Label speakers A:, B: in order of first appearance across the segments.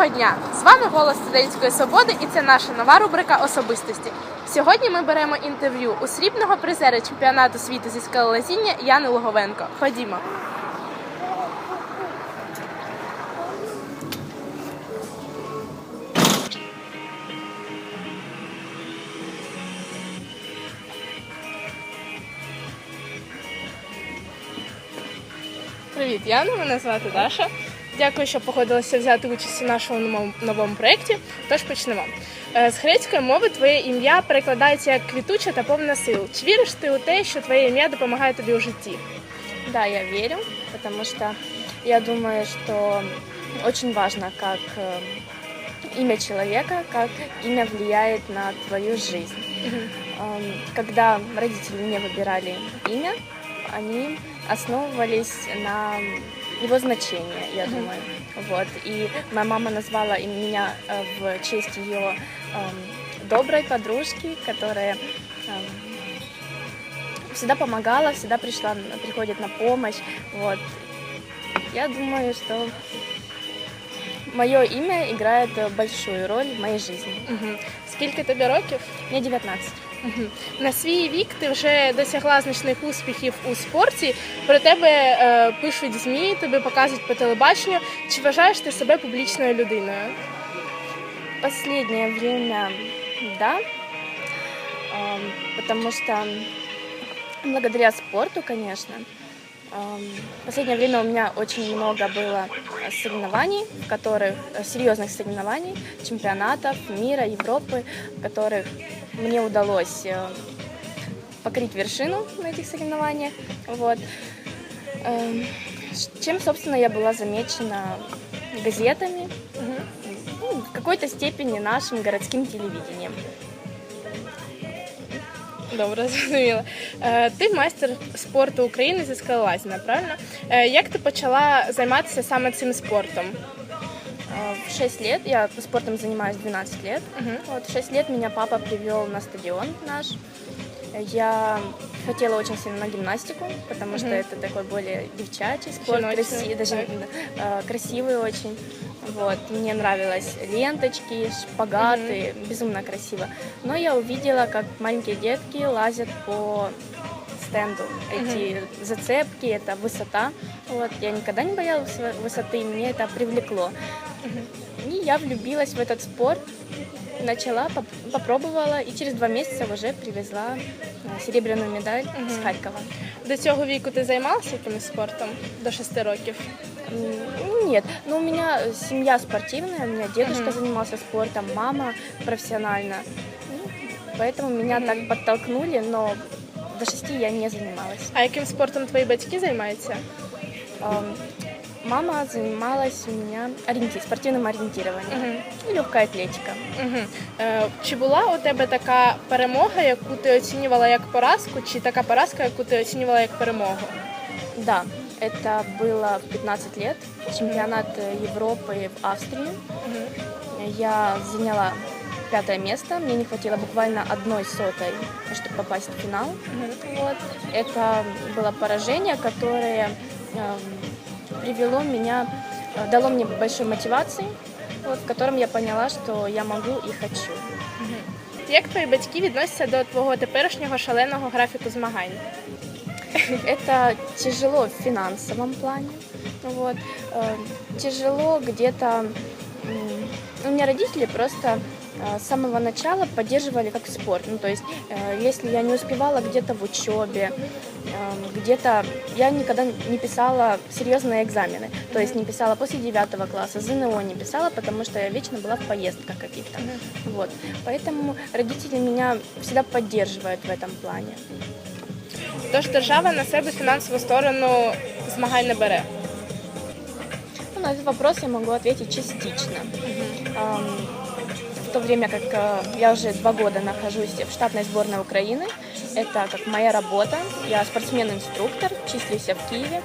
A: Доброго дня! З вами голос студентської свободи і це наша нова рубрика особистості. Сьогодні ми беремо інтерв'ю у срібного призера чемпіонату світу зі скалолазіння Яни Луговенко. Ходімо. Привіт, Яна. Мене звати Даша. Дякую, що погодилася взяти участь у нашому новому, новому проєкті. Тож почнемо. Е, З грецької мови твоє ім'я перекладається як квітуча та повна сил. Чи віриш ти у те, що твоє ім'я допомагає тобі у житті?
B: Да, я верю, потому что я думаю, что очень важно, как э, имя человека, как имя влияет на твою жизнь. Эм, Когда родители мне выбирали имя, они основывались на его значение, я
A: Мгм.
B: думаю. Вот. И моя мама назвала и меня э, в честь ее доброй подружки, которая эм, всегда помогала, всегда пришла, приходит на помощь. Вот. Я думаю, что мое имя играет э, большую роль в моей жизни.
A: Угу. Скільки тобі років?
B: Мне 19.
A: Мгм. На свій вік ти вже досягла значних успіхів у спорті. Про тебе е, пишуть ЗМІ, тобі показують по телебаченню. Чи вважаєш ти себе публічною людиною?
B: Последнее время, да, Ам, потому что благодаря спорту, конечно, ам, в последнее время у меня очень много было э, соревнований, в которых э, серьезных соревнований, чемпионатов мира, Европы, в которых мне удалось э, покорить вершину на этих соревнованиях. Вот. Эм, ш- Чем, собственно, я была замечена газетами, ну, в какой-то степени нашим городским телевидением.
A: Добре, зрозуміла. Е, ти майстер спорту України зі скалолазіння, правильно? Е, як ти почала займатися саме цим спортом?
B: Э, В 6 лет, я спортом занимаюсь 12 лет,
A: Мгм.
B: вот в 6 лет меня папа привел на стадион наш. Я хотела очень сильно на гимнастику, потому что
A: Мгм.
B: это такой более девчачий спорт,
A: Щеночный,
B: краси- даже э, красивый очень. Вот. Мне нравилось ленточки, шпагаты, безумно красиво. Но я увидела, как маленькие детки лазят по стенду. Эти зацепки, это высота. Вот. Я никогда не боялась вы- высоты, мне это привлекло. И я влюбилась в этот спорт, начала, поп- попробовала, и через два месяца уже привезла э, серебряную медаль
A: Мгм.
B: с Харькова.
A: До цього віку ти займалася якимось спортом до 6 років?
B: М, Нет, но у меня э, семья спортивная, у меня дедушка
A: Мгм.
B: занимался спортом, мама профессионально. Ну, Поэтому меня
A: Мгм.
B: так подтолкнули, но до шести я не занималась.
A: А яким спортом твої батьки займаються?
B: Мама занималась у меня ориенти- спортивным ориентированием
A: Мгм.
B: и легкая атлетика.
A: Угу. Е, чи була у тебе така перемога, яку ти оцінювала як поразку, чи така поразка, яку ти оцінювала як перемогу?
B: Да, это было в 15 лет, чемпионат э, Европы в Австрии. Я заняла пятое место, мне не хватило буквально одной сотой, чтобы попасть в финал. Вот. Это было поражение, которое эм, привело меня, э, дало мне большой мотивации, вот, в котором я поняла, что я могу и хочу.
A: Як твої батьки відносяться до твого теперішнього шаленого графіку змагань?
B: Это тяжело в финансовом плане. Вот. Э, Тяжело где-то... м, У меня родители просто э, с самого начала поддерживали как спорт. Ну, то есть, э, если я не успевала где-то в учебе, эм, где-то я никогда не писала серьезные экзамены. То есть не писала после девятого класса, ЗНО не писала, потому что я вечно была в поездках каких-то. Вот. Поэтому родители меня всегда поддерживают в этом плане.
A: Тож держава на себе фінансову сторону змагань не бере.
B: Ну, на этот вопрос я могу ответить частично. Ам, В то время как э, я уже два года нахожусь в штатной сборной Украины, это как моя работа. Я спортсмен-инструктор, числюсь в Киеве,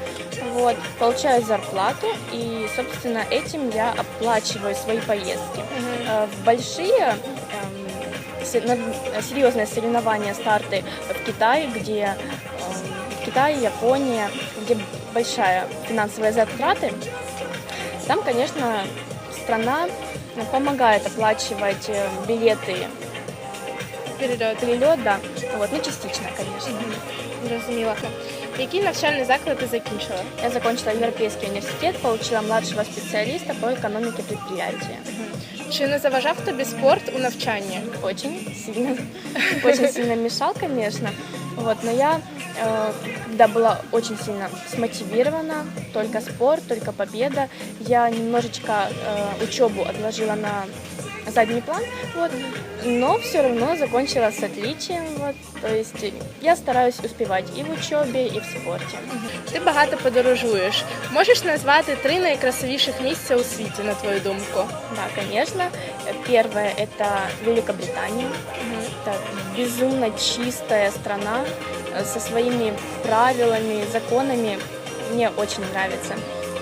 B: вот, получаю зарплату и, собственно, этим я оплачиваю свои поездки. Э, В большие эм, серьезные соревнования, старты в Китае, где эм, в Китае, Япония, где большая финансовая затраты, там, конечно, страна помогает оплачивать э, билеты
A: Перельот.
B: перелет, да. Вот, ну частично, конечно.
A: Зрозуміла. Який навчальний заклад ти закінчила?
B: Я закончила Европейский университет, получила младшего специалиста по экономике предприятия.
A: Чи не заважав тобі спорт у навчанні?
B: Очень сильно, очень сильно мешал, конечно. Вот, но я, э, когда была очень сильно смотивирована, только спорт, только победа, я немножечко э, учебу отложила на задний план, вот, но все равно закончила с отличием, вот, то есть я стараюсь успевать и в учебе, и в спорте.
A: Ти багато подорожуєш. Можеш назвати три найкрасивіших місця у світі, на твою думку?
B: Да, конечно. Первое – это Великобритания. Это безумно чистая страна э, со своими правилами, законами. Мне очень нравится.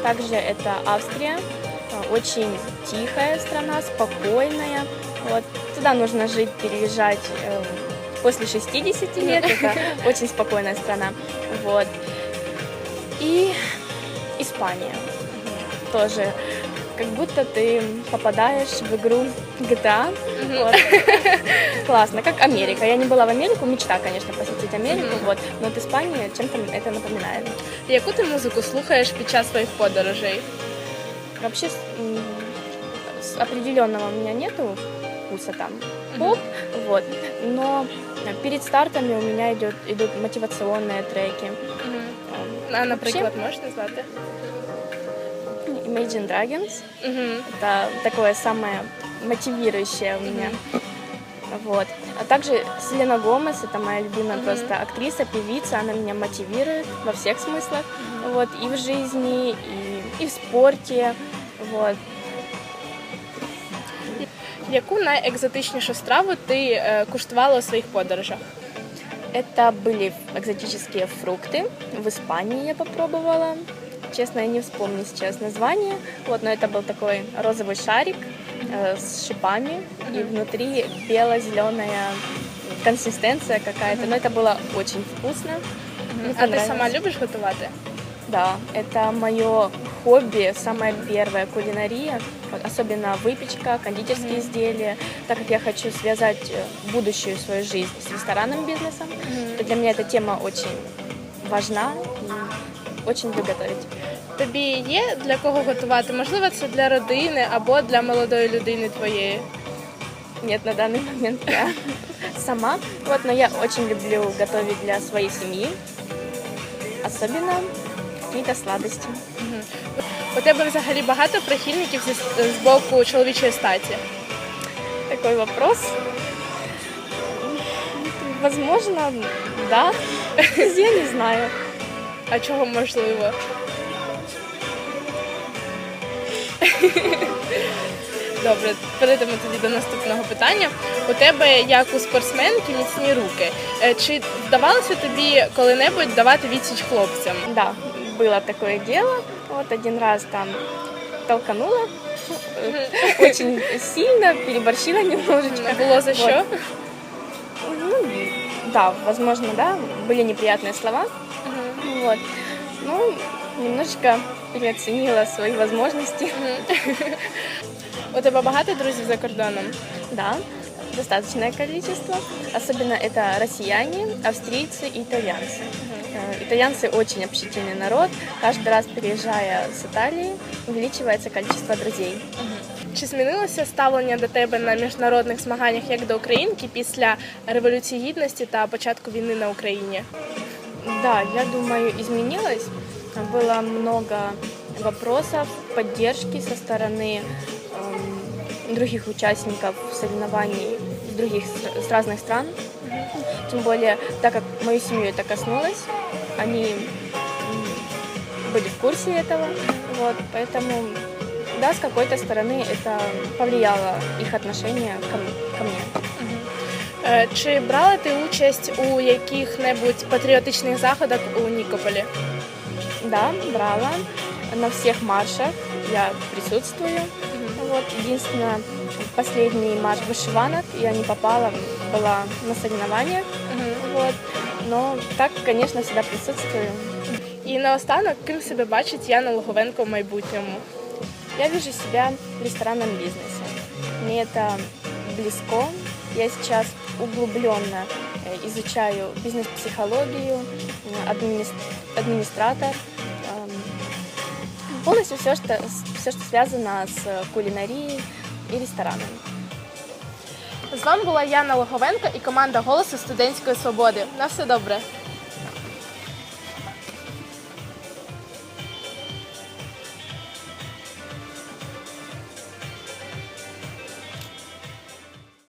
B: Также это Австрия. э, Очень тихая страна, спокойная. Вот. Туда нужно жить, переезжать э, после 60 лет. Это очень спокойная страна. Вот. И Испания. Тоже как будто ты попадаешь в игру GTA. Вот. Классно, как Америка. Я не была в Америку, мечта, конечно, посетить Америку, вот. Но вот Испания чем-то это напоминает.
A: Яку ти музику слухаєш під час своїх подорожей?
B: Вообще с- м, с определенного у меня нету вкуса там. Поп, вот. Но перед стартами у меня идет, идут мотивационные треки.
A: А, наприклад, можеш назвати?
B: Imagine Dragons.
A: Угу.
B: Это такое самое мотивирующее у меня. Вот. А также Селена Гомес, это моя любимая просто актриса, певица, она меня мотивирует во всех смыслах. Вот. И в жизни, и, и в спорте. Вот.
A: Яку найекзотичнішу страву ти е, куштувала у своїх подорожах?
B: Это были экзотические фрукты. В Испании я попробовала. Честно, я не вспомню сейчас название. Вот, но это был такой розовый шарик э, с шипами. И внутри бело-зеленая консистенция какая-то. Но это было очень вкусно.
A: А
B: понравилось.
A: сама любиш готувати?
B: Да, это мое хобби, самое первое, кулинария, Вот особенно выпечка, кондитерские изделия, так как я хочу связать э, будущую свою жизнь с ресторанным бизнесом, то для меня эта тема очень важна и очень люблю готовить.
A: Тобі є для кого готувати? Можливо, це для родини або для молодої людини твоєї.
B: Нет, на данный момент я сама, вот, но я очень люблю готовить для своей семьи, особенно какие-то сладости.
A: У тебе взагалі багато прихильників зі з боку чоловічої статі.
B: Такой вопрос. Возможно, да. Я не знаю.
A: А чого можливо? Добре, перейдемо тоді до наступного питання. У тебе, як у спортсменки, міцні руки. Е, Чи вдавалося тобі коли-небудь давати відсіч хлопцям?
B: Да, было такое дело. Вот один раз там толканула э, очень сильно, переборщила немножечко.
A: Було за що?
B: Ну, да, возможно, да, были неприятные слова. Вот. Ну, немножечко переоценила свои возможности.
A: У тебе багато друзів за кордоном?
B: Да, достаточное количество. Особенно это россияне, австрийцы и итальянцы. Э, Итальянцы очень общительный народ. Каждый раз переезжая с Италии, увеличивается количество друзей.
A: Чи змінилося ставлення до тебе на міжнародних змаганнях як до українки після революції гідності та початку війни на Україні?
B: Да, я думаю, изменилось. Было много вопросов, поддержки со стороны эм, других участников соревнований других с разных стран. Тем более, так как мою семью это коснулось, они были в курсе этого. Вот, поэтому, да, с какой-то стороны это повлияло их отношение ко, ко мне.
A: Е, Чи брала ти участь у яких-небудь патріотичних заходах у Нікополі?
B: Да, брала. На всех маршах я присутствую. Вот, единственное, последний марш вышиванок я не попала, была на соревнованиях. Вот. Но так, конечно, всегда присутствую.
A: І наостанок, ким себе бачить Яна Логовенко в майбутньому?
B: Я вижу себя в ресторанном бизнесе. Мне это близко. Я сейчас углубленно э, изучаю бизнес-психологию, м, админис- администратор. Полностью все, что, все, что связано с кулинарией и ресторанами.
A: З вами була Яна Логовенко і команда Голосу студентської свободи. На все добре.